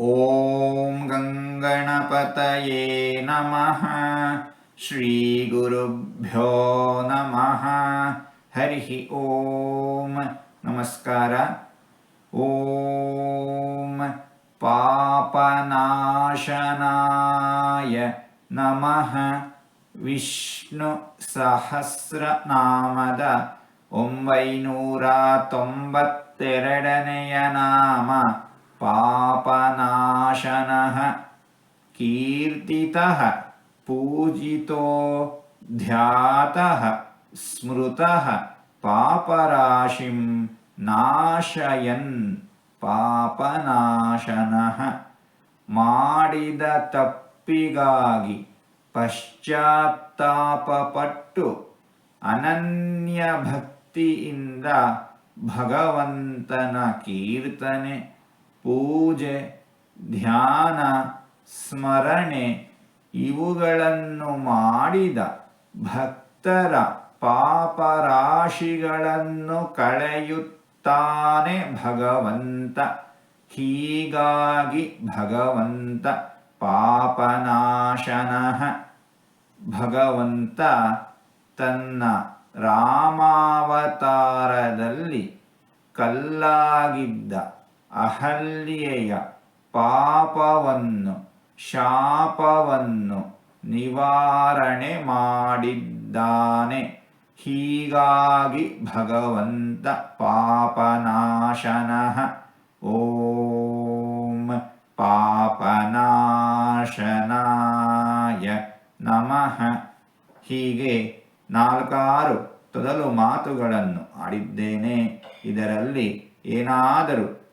ॐ गङ्गणपतये नमः श्रीगुरुभ्यो नमः हरिः ॐ नमस्कार ॐ पापनाशनाय नमः ವಿಷ್ಣು ಒಂಬೈನೂರ ತೊಂಬತ್ತೆರಡನೆಯ ನಾಮ ಪಾಪನಾಶನಃ ಕೀರ್ತಿತಃ ಪೂಜಿತೋ ಧ್ಯಾತಃ ಸ್ಮೃತಃ ಪಾಪರಾಶಿಂ ನಾಶಯನ್ ಪಾಪನಾಶನಃ ಮಾಡಿದ ತಪ್ಪಿಗಾಗಿ ಪಶ್ಚಾತ್ತಾಪಪಟ್ಟು ಅನನ್ಯ ಭಕ್ತಿಯಿಂದ ಭಗವಂತನ ಕೀರ್ತನೆ, ಪೂಜೆ ಧ್ಯಾನ, ಸ್ಮರಣೆ ಇವುಗಳನ್ನು ಮಾಡಿದ ಭಕ್ತರ ಪಾಪರಾಶಿಗಳನ್ನು ಕಳೆಯುತ್ತಾನೆ ಭಗವಂತ. ಹೀಗಾಗಿ ಭಗವಂತ ಪಾಪನಾಶನಃ. ಭಗವಂತ ತನ್ನ ರಾಮಾವತಾರದಲ್ಲಿ ಕಲ್ಲಾಗಿದ್ದ ಅಹಲ್ಯೆಯ ಪಾಪವನ್ನು, ಶಾಪವನ್ನು ನಿವಾರಣೆ ಮಾಡಿದ್ದಾನೆ. ಹೀಗಾಗಿ ಭಗವಂತ ಪಾಪನಾಶನಃ. ಓಂ ಪಾಪನಾಶನಾಯ ನಮಃ. ಹೀಗೆ ನಾಲ್ಕಾರು ತೊದಲು ಮಾತುಗಳನ್ನು ಆಡಿದ್ದೇನೆ. ಇದರಲ್ಲಿ ಏನಾದರೂ